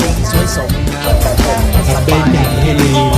จงสวยสมงามเป็นอย่างให้ดี